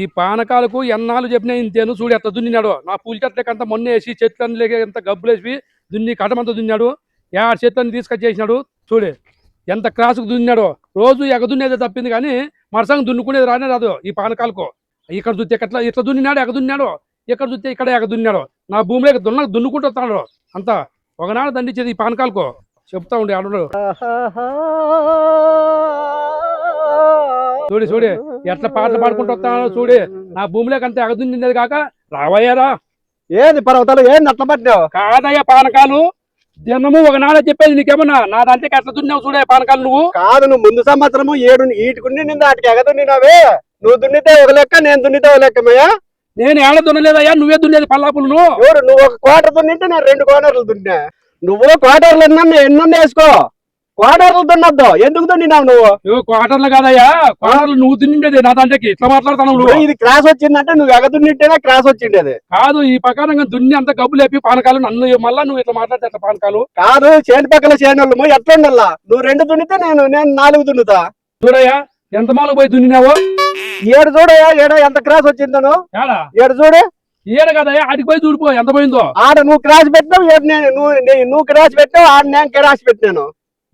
ఈ పానకాలకు ఎన్నాళ్ళు చెప్పినా ఇంతేను చూడు ఎట్లా దున్నినాడు. నా పూల అంత మొన్న వేసి చెట్లన్నీ ఎంత గబ్బులేసి దున్ని కటమంతా దున్నాడు. ఏడు చెట్లని తీసుకొచ్చేసినాడు చూడు ఎంత క్రాసుకు దున్నాడో రోజు ఎగ దున్నేదే తప్పింది కానీ మరసంగా దున్నుకునేది రానే రాదు ఈ పానకాలకు. ఇక్కడ చూస్తే ఎట్లా ఇట్లా దున్నినాడు ఎగదున్నాడు ఇక్కడ చూస్తే ఇక్కడ ఎగదున్నాడు నా భూమిలోకి దున్న దున్నుకుంటూ వస్తాడు. అంతా ఒకనాడు దండించేది ఈ పానకాలకు. చెప్తా ఉండే ఆడు చూడు చూడు ఎట్లా పాటలు పాడుకుంటూ వస్తానో చూడు. నా భూమిలోకి అంత ఎగ దున్నింది కాక రావయ్యారా ఏంది పర్వతాలు ఏంది అట్లా పట్టినావు? కాదయ్యా పానకాలు. దినము ఒకనాడే చెప్పేది నీకేమన్నా? నా దాంట్లో ఎట్లా దున్నావు చూడే పానకాలు నువ్వు. కాదు నువ్వు ముందు సంవత్సరము ఏడు ఈటుకుని నింద అటుకి ఎగదున్నావే నువ్వు దున్నితే ఒక లెక్క నేను దున్నితే ఒక లెక్కమయ్యా నేను ఏడ దున్నలేదయ్యా? నువ్వే దున్నేది పల్లాపులు నువ్వు నువ్వు ఒక క్వార్టర్ దున్నింటే నేను రెండు క్వార్టర్లు దున్నా. నువ్వు క్వార్టర్లు ఎన్న ఎన్న వేసుకో. క్వార్టర్లు దున్నద్దు ఎందుకు దున్నినావు నువ్వు? ఇగో క్వార్టర్లు కాదయ్యా. క్వార్టర్లు నువ్వు దున్నిండేది నా దాంట్లోకి ఇట్లా మాట్లాడతాను నువ్వు. ఇది క్రాస్ వచ్చిందంటే నువ్వు ఎగదున్నింటేనే క్రాస్ వచ్చిండేది. కాదు ఈ ప్రకారంగా దున్ని అంత గబ్బు లేపి పానకాలు నన్ను మళ్ళా నువ్వు ఇట్లా మాట్లాడితే పానకాలు? కాదు చేతి పక్కల చేయనోళ్ళము ఎట్లా ఉండాలా నువ్వు రెండు దున్నితే నేను నేను నాలుగు దున్నుతా. చూడయ్యా ఎంత మాలకు పోయి దున్నినావో? ఏడు చూడయా ఏడో ఎంత క్రాస్ వచ్చిందను ఏడా? ఏడు చూడు. ఈడ కదయ్యా ఆడికి పోయి దూడిపో ఎంత పోయిందో? ఆడ నువ్వు క్రాస్ పెట్టినావు ఏడు నేను నువ్వు నువ్వు క్రాస్ పెట్టావు ఆడ నేను క్రాస్ పెట్టినాను.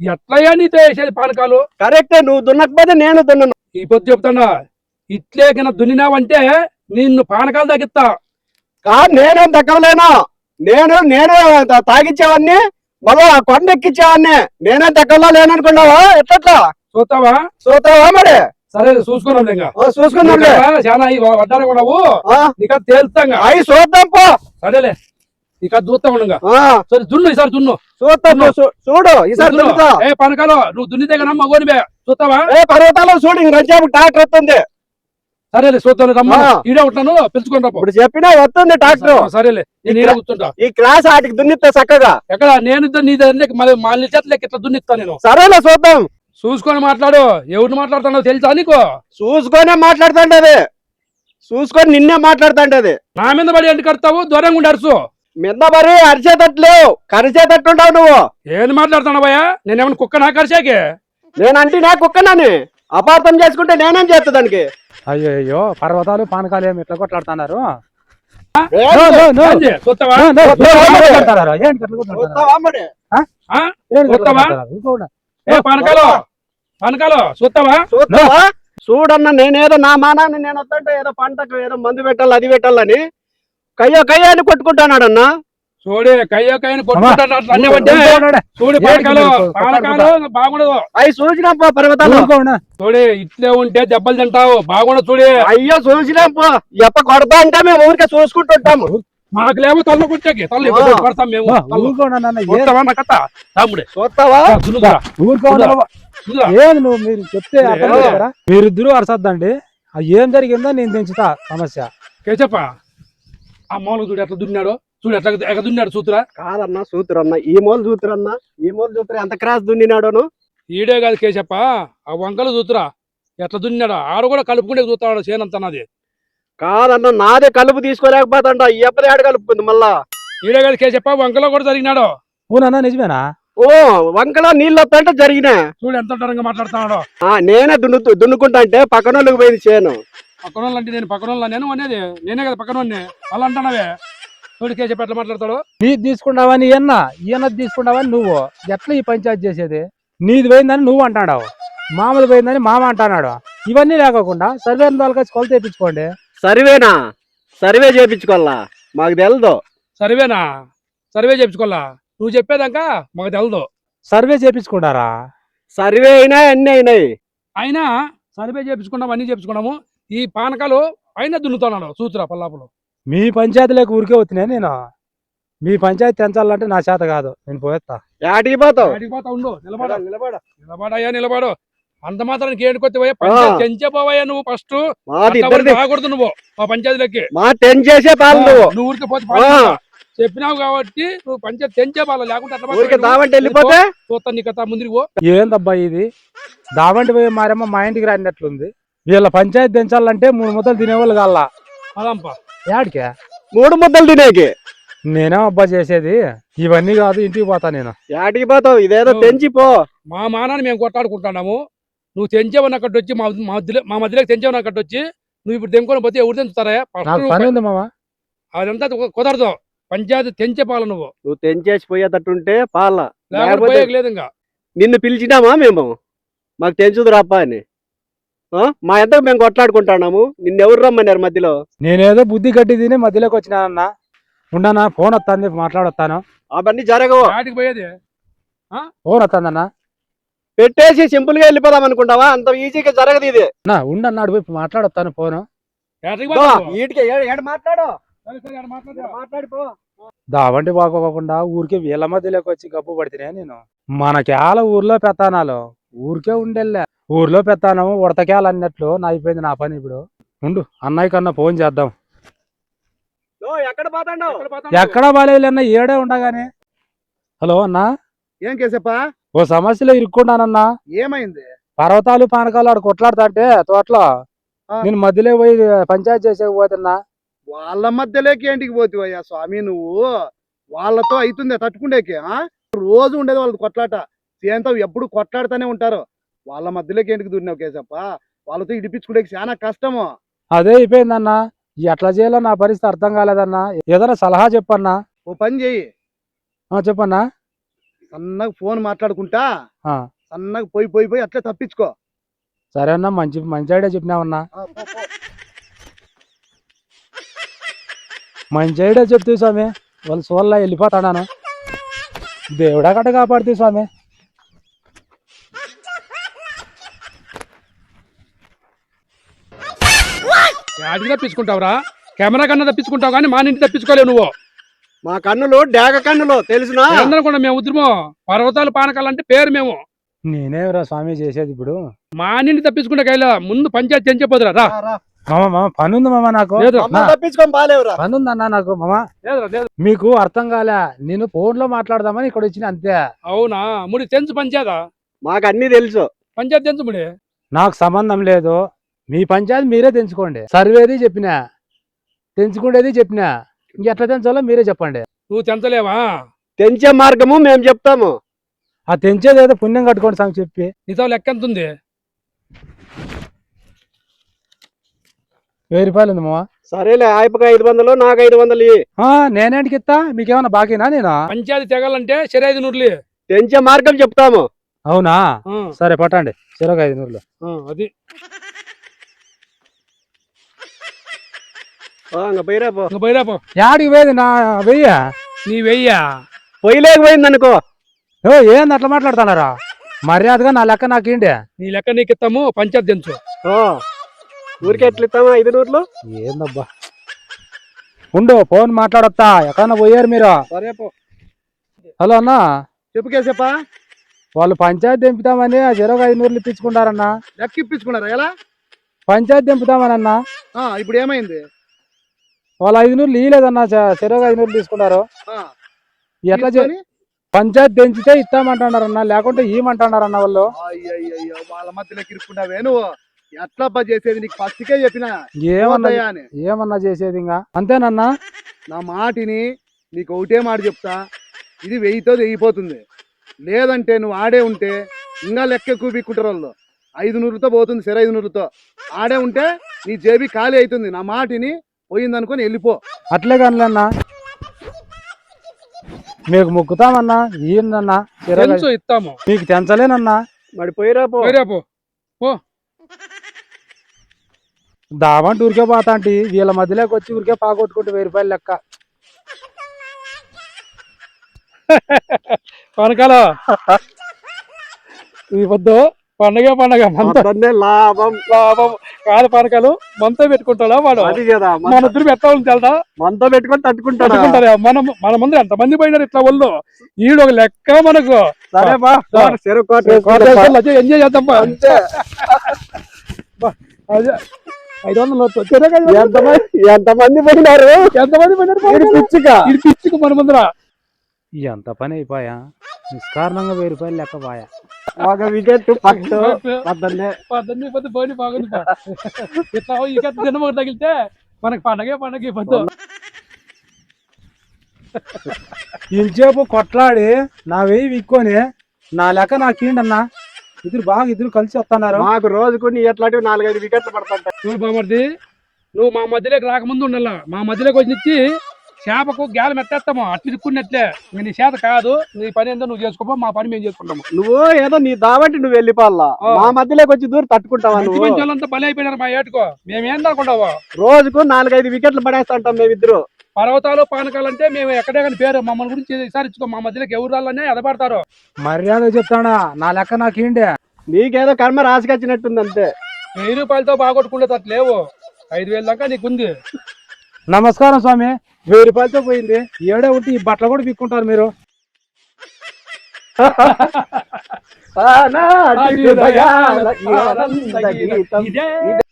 ఎట్లయ్యా నీతో వేసేది పానకాలు? కరెక్టే నువ్వు దున్నకపోతే నేను దున్నను. ఈ పొద్దు చెప్తాడా ఇట్లే కింద దున్నినావంటే నిన్ను పానకాలు తగ్గిస్తా కాదు నేనేం తగ్గలేను నేను నేను తాగిచ్చేవాడిని మళ్ళా కొండ ఎక్కిచ్చేవాడిని నేనేం తగ్గలో లేననుకున్నావా? ఎట్లా చూస్తావా? చూస్తావా మరి? సరే చూసుకున్నాం ఇంకా. ఓ, చూసుకుందాంలే చాలా వడ్డారు ఆ, ఇక. తేల్తాంగా అయి చూద్దాం పో. సరేలే. ఇక చూస్తా ఉండగా. సరే దున్ను ఈసారి దున్ను. చూద్దాం పో, చూ- చూడు ఈసారి దున్ను. దున్నుతా. ఏ పనకాలు నువ్వు దున్నితే కన్నా మగోనివే చూస్తావా ఏ పర్వతాలు చూడు ఇంకొంచెం ట్రాక్టర్ వస్తుంది. సరేలే చూస్తాను రమ్మా. ఈడే ఉంటాను పిలుచుకొని ఇప్పుడు చెప్పినా వస్తుంది ట్రాక్టర్. సరేలే నేను ఈడ కూర్చుంటా. ఈ క్లాస్ ఆటికి దున్నితే చక్కగా. ఎక్కడ? నేను నీ దగ్గర మళ్ళీ చేతలకి ఇట్లా దున్నిస్తా నేను. సరేలే చూద్దాం చూసుకొని మాట్లాడు. ఎవరిని మాట్లాడుతున్నావు తెలుసా నీకు? చూసుకొనే మాట్లాడుతుంటది చూసుకొని నిన్నే మాట్లాడుతుంటది నా మీద పడి ఎంటి కడతావు? దూరంగా ఉండి అరుసు మింద మరి అరిచేటట్లేవు కరిచేటట్టుంటావు నువ్వు ఏంది మాట్లాడుతున్నావయ్యా నేనేమన్నా కుక్క నా కరిచాకే? నేనంటే నా కుక్కనని? అపార్థం చేసుకుంటే నేనేం చేస్తా దానికి? అయ్యో అయ్యో పర్వతాలు పానకాలు ఏమి ఇట్లా కొట్లాడుతున్నారు? మరి? చూడన్న నేనేదో నా మానాన్ని నేను వస్తుంటే ఏదో పంటకు ఏదో మందు పెట్టాలి అది పెట్టాలని. కయ్యో కయ్యో అని కొట్టుకుంటానాడన్న చూడే కయ్యో కయ్యని కొట్టుకుంటాడు. చూడు బాగుండదు. అవి పర్వతాలు. ఇట్లే ఉంటే దెబ్బలు తింటావు. బాగుండదు చూడే. అయ్యో చూసినాం పో. ఎప్ప కొడతా అంటే మేము ఊరికే చూసుకుంటుంటాము. మాకు లేవు తల్ల కుట్టకి తల్ల ఆ. పడతాం మేము. కథ? తమ్ముడే. చూస్తావా. ఏంది నువ్వు మీరు చెప్తే? మీరిద్దరూ అరసద్దండి. ఏం జరిగిందో నేను తెంచుతా సమస్య. కేచప్ప ఆ మామూలు చూడు ఎట్లా దున్నాడు చూడు ఎట్లా ఎట్లా దున్నాడు చూతురా కాదన్న సూతురన్న ఈ మూలు సూతురన్న ఈ మూలు సూతురు ఎంత క్రాస్ దున్నినాడోను? ఈడే కాదు కేశప్ప ఆ వంకలు చూతురా ఎట్లా దున్నాడు ఆడ కూడా కలుపుకుంటే చూస్తాడు చేనంత నాది కాదన్న నాదే కలుపు తీసుకోలేకపోతాంట ఎప్పటి ఆడ కలుపుకుంది మళ్ళా. ఈడే కాదు కేశప్ప వంకలో కూడా జరిగినాడు. ఊనన్నా నిజమేనా? ఓ వంకలో నీళ్ళు వస్తుంటే జరిగినా చూడు ఎంత మాట్లాడుతున్నాడు. ఆ, నేనే దున్ను దున్నుకుంటా అంటే పక్కన వాళ్ళకి పోయింది చేను. పక్కన వాళ్ళు అంటే నేను పక్కన వాళ్ళ నేను అనేది నేనే కదా పక్కన అలా అంటున్నావే. చూడు కేశప్ప ఎట్లా మాట్లాడతాడు? నీది తీసుకుంటావని ఈయన ఈయన తీసుకుంటావని నువ్వు? ఎట్లా ఈ పంచాయతీ చేసేది? నీది పోయిందని నువ్వు అంటాడావు మామూలు పోయిందని మామ అంటున్నాడు. ఇవన్నీ లేకోకుండా సర్వే వచ్చి కొలత తెప్పించుకోండి సర్వేనా? సర్వే చేపించుకోవాలా మాకు తెలదు. సర్వేనా? సర్వే చేపించుకోవాలా నువ్వు చెప్పేదాకా మాకు తెలదు. సర్వే చేపించుకుంటారా సర్వే అయినా అన్ని అయినాయి. అయినా సర్వే చేపించుకున్నాము అన్ని చేపించుకున్నాము ఈ పానకాలు పైన దున్నుతున్నాడు చూతురా పల్లాపులు. మీ పంచాయతీలోకి ఊరికే వచ్చినాయి నేను. మీ పంచాయతీ తెంచాలంటే నా చేత కాదు. నేను పోయేస్తా యాటికి పోతావు? ఆడికి పోతా ఉండు నిలబడ. నిలబడ. నిలబడయ్యా నిలబడు. అంత మాత్రానికి ఏడుకొత్తి పోయా పంచాయతీ నువ్వు ఫస్ట్. మాది ఇద్దరిది. రాకూడదు నువ్వు మా పంచాయతీలోకి. మా టెన్ చేసే పాలు నువ్వు. నువ్వు ఊరికి పోతే చెప్పినావు కాబట్టి నువ్వు పంచాయతీ తెంచే పాలు లేకుంటే మాత్రం దావంటే వెళ్ళిపోతే? చూస్తా నీ కథ ముందుకు పో. ఏందబ్బా ఇది? దావంటి పోయి మారేమో మా ఇంటికి రానట్లుంది. వీళ్ళ పంచాయతీ తెంచాలంటే మూడు ముద్దలు తినేవాళ్ళు కాల్లా. అదంపా యాడికే? మూడు ముద్దలు తినేకి? నేనే అబ్బా చేసేది. ఇవన్నీ కాదు ఇంటికి పోతా నేను. యాటికి పోతావు? ఇదేదో. తెంచిపో మా మానాన్ని మేము కొట్టాడుకుంటున్నాము నువ్వు తెంచేవని అక్కడ వచ్చి మా మా మధ్యలో మా మధ్యలోకి తెంచేవని అక్కడ వచ్చి నువ్వు ఇప్పుడు తెంకొని పోతే ఎవరు తెంచుతారా? నాకు పని ఉంది మామ అదంతా కుదరదు. పంచాయతీ తెంచే పాల నువ్వు. నువ్వు తెంచేసి పోయేటట్టుంటే పాల. లేకపోతే లేదు ఇంకా. నిన్ను పిలిచినామా మేము? మాకు తెంచుదు రాపా అని? మా ఎంత మేము కొట్లాడుకుంటున్నాము. నిన్ను ఎవరు రమ్మన్నారు మధ్యలో? నేనేదో బుద్ధి గడ్డి తిని మధ్యలోకి వచ్చినానన్నా ఉండనా ఫోన్ వస్తుంది మాట్లాడొస్తాను అవన్నీ జరగవు. పోయేది? ఫోన్ వస్తుందన్నా పెట్టేసి సింపుల్గా వెళ్ళిపోదాం అనుకుంటావా? అంత ఈజీగా జరగదు ఇది. నా ఉండన్నాడు పోయి మాట్లాడొస్తాను ఫోను. దావంటి బాగోకుండా ఊరికే వీళ్ళ మధ్యలోకి వచ్చి గబ్బు పడితేనే నేను? మనకేల ఊర్లో పెత్తానాలు. ఊరికే ఉండెళ్ళా. ఊర్లో పెత్తానము ఉడతకేల అన్నట్లు నా అయిపోయింది నా పని ఇప్పుడు. ఉండు అన్నయ్య కన్నా ఫోన్ చేద్దాం. ఎక్కడ బాలేదన్నా ఏడే ఉండగానే. హలో అన్నా. ఏం కేసప్ప ఓ సమస్యలో ఇరుక్కున్నానన్నా ఏమైంది? పర్వతాలు పానకాలు ఆడు కొట్లాడుతాంటే తోటలో. నేను మధ్యలో పోయి పంచాయతీ చేసేకపోతున్నా వాళ్ళ మధ్యలోకి ఏంటికి పోతివయ్యా స్వామి నువ్వు? వాళ్ళతో అవుతుంది తట్టుకుండేకి ఆ? రోజు ఉండేది వాళ్ళది కొట్లాట. సేంతో ఎప్పుడు కొట్లాడుతూనే ఉంటారు. వాళ్ళ మధ్యలోకి ఏంటికి దూరినావు కేసప్ప వాళ్ళతో ఇడిపించుకునేకి చాలా కష్టము. అదే అయిపోయిందన్నా. ఎట్లా చేయాలో నా పరిస్థితి అర్థం కాలేదన్నా. ఏదైనా సలహా చెప్పన్నా? ఓ పని చేయి ఆ, చెప్పన్నా? సన్నగా ఫోన్ మాట్లాడుకుంటా. ఆ, సన్నగా పోయి పోయి పోయి అట్లే తప్పించుకో. సరే అన్నా మంచి మంచి ఐడియా చెప్పినావన్నా. మంచి ఐడియా చెప్తూ స్వామి. వాళ్ళు సోల్లా వెళ్ళిపోతాడాను. దేవుడా కట్ట కాపాడుతూ స్వామి. ఆటికి తప్పించుకుంటావురా. కెమెరా కన్నా తప్పించుకుంటావు కానీ మా ఇంటి తప్పించుకోలేవు నువ్వు. మా కన్నులు డాగ కన్నులు తెలుసునా? అందరూ మేము ఉద్యమం? పర్వతాలు పానకాలు అంటే పేరు మేము. నేనేరా స్వామి చేసేది ఇప్పుడు? మా నిండి తప్పించుకుంటే కైలా ముందు పంచాయతీ తెంచిపోదురా రా. రా, రా. మామ మామ పని ఉంది మామ నాకు. తప్పించుకొని పని నాకు మామ. లేదురా లేదు. మీకు అర్థం కాలే. నేను ఫోన్లో మాట్లాడదామని ఇక్కడ వచ్చిన అంతే. అవునా? ముడి తెంచు పంచాయతా? మాకు అన్ని తెలుసు. పంచాయతీ తెంచు ముడి. నాకు సంబంధం లేదు. మీ పంచాయతీ మీరే తెంచుకోండి. సర్వేది చెప్పినా తెంచుకునేది చెప్పినా ఇంకెట్లా తెంచాలో మీరే చెప్పండి. నువ్వు తెంచలేవా? తెంచే మార్గము మేము చెప్తాము. ఆ తెంచేది ఏదో పుణ్యం కట్టుకోండి స్వామి చెప్పి. నీతో లెక్క ఎంత ఉంది వెయ్యి రూపాయలు ఉంది మామ సరేలే ఆయపక ఐదు వందలు నాకు ఐదు వందలు ఇయ్యి. నేనేంటికి ఇస్తా మీకేమన్నా బాకీనా నేను? పంచాయతీ తెగాలంటే సరైదు నూర్లి తెంచే మార్గం చెప్తాము. అవునా? సరే పట్టండి. చెరొక ఐదు నూరులు. అది. పోయేది? నా వెయ్య? నీ వెయ్యా? పొయ్యిలేకపోయింది అనుకో ఓ ఏంది అట్లా మాట్లాడుతున్నారా? మర్యాదగా నా లెక్క నాకేంటి నీ లెక్క నీకు ఇస్తాము పంచాయతీ తెంచు. ఓ, ఊరికే ఎట్లా ఇస్తామా ఐదు నూరులు ఏందబ్బా? ఉండు ఫోన్ మాట్లాడొత్తా. ఎక్కడన్నా పోయారు మీరు? సరే పో. హలో అన్న. చెప్పు కేసప్ప వాళ్ళు పంచాయతీ దింపుతామని ఆ ఐదు నూరులు ఇప్పించుకుంటారన్నా లెక్క ఇప్పించుకున్నారా? ఎలా? పంచాయతీ దింపుతామని అన్న ఆ, ఇప్పుడు ఏమైంది? వాళ్ళు ఐదు నూరులు ఇయ్యలేదన్నా చె- చెరొక ఐదు నూరులు తీసుకున్నారు. ఎట్లా చే- తీసుకొని? పంచాయతీ దించితే ఇస్తామంటున్నారన్న లేకుంటే ఇయ్యమంటున్నారన్న వాళ్ళు. వాళ్ళ మధ్యలోకి ఇరుక్కున్నావే నువ్వు. ఎట్లా చేసేది నీకు ఫస్ట్కే చెప్పిన? ఏమన్నా ఏమన్నా చేసేది ఇంకా? అంతేనన్నా? నా మాటిని నీకు ఒకటే మాట చెప్తా. ఇది వెయ్యితో తెగిపోతుంది. లేదంటే నువ్వు ఆడే ఉంటే ఇంకా లెక్క ఎక్కువ పీక్కుంటారు వాళ్ళు. ఐదు నూరుతో పోతుంది సరే ఐదు నూరుతో ఆడే ఉంటే నీ జేబీ ఖాళీ అవుతుంది నా మాటిని పోయిందనుకొని వెళ్ళిపో. అట్లే కానిలేనా మీకు మొక్కుతామన్నా తెంచు ఇస్తాము. మీకు తెంచలేనన్నా. మరి పోయిరా పో. బయరాపో దావంటి ఊరికే పోతా అంటే వీళ్ళ మధ్యలోకి వచ్చి ఊరికే పాగొట్టుకుంటే వెయ్యి రూపాయలు లెక్క. పానకాల. ఈ పొద్దు పండగ పండగ లాభం. లాభం. కాదు పానకాలు మనతో పెట్టుకుంటాడా వాడు? అది కదా మన ఇద్దరు పెట్టాలని తెలుదా మనతో పెట్టుకొని తట్టుకుంటాడు? మన మన ముందు ఎంత మంది పోయినారు ఇట్లా ఒళ్ళు ఈడు ఒక లెక్క మనకు. సరే బా ఎంజాయ్ చేద్దాం అదే. ఐదు వందలు. ఎంతమంది ఎంతమంది పోయినారు? ఎంతమంది పోయినారు? ఇది పిచ్చికి మన ముందర. ఎంత పని అయిపోయా నిష్కారణంగా వెయ్యి రూపాయలు లెక్క పోయా. ఒక వికెట్ పట్టు పద్దన్నే పద్దెన్ని పొద్దు బాగుంది. ఇట్లా ఒకటి తగిలితే మనకి పండగే పండగ పొద్దు. ఇంచేపు కొట్లాడి నా వెయ్యి విక్కొని నా లెక్క నాకు అన్నా ఇద్దరు బాగా ఇద్దరు కలిసి వస్తున్నారు. మాకు రోజుకు నీ ఎట్లాంటివి నాలుగైదు వికెట్లు పడుతుంటాయి చూడు బామర్ది. నువ్వు మా మధ్యలోకి రాకముందు ఉండాల? మా మధ్యలోకి వచ్చి చేపకు గ్యాల మెత్తేస్తాము అట్లు తిక్కున్నట్లే ఇంక నీ చేత కాదు నీ పని ఏందో నువ్వు చేసుకోపో మా పని మేము చేసుకుంటాము. నువ్వు ఏదో నీ దావంటి నువ్వు వెళ్ళిపోవాలా. మా మధ్యలోకి వచ్చి దూరం తట్టుకుంటావా మంచి నువ్వు? మంచి వాళ్ళంతా బలి అయిపోయినారు మా ఏటుకో. మేమేం అనుకుంటావా రోజుకు నాలుగైదు వికెట్లు పడేస్తా ఉంటాం మేమిద్దరు. పర్వతాలు పానకాలు అంటే మేము ఎక్కడే కానీ పేరు. మమ్మల్ని గురించి విసారించుకో మా మధ్యలోకి ఎవరు రాళ్ళనే ఎదపడతారు మర్యాద చెప్తాడా నా లెక్క నాకేంటి నీకేదో కర్మ రాసికొచ్చినట్టుంది అంతే వెయ్యి రూపాయలతో బాగొట్టుకునేటట్టు లేవు. ఐదు వేల దాకా నీకుంది. నమస్కారం స్వామి. వెయ్యి రూపాయలతో పోయింది. ఏడే ఉంటే ఈ బట్టలు కూడా పిక్కుంటారు మీరు. ఇదే.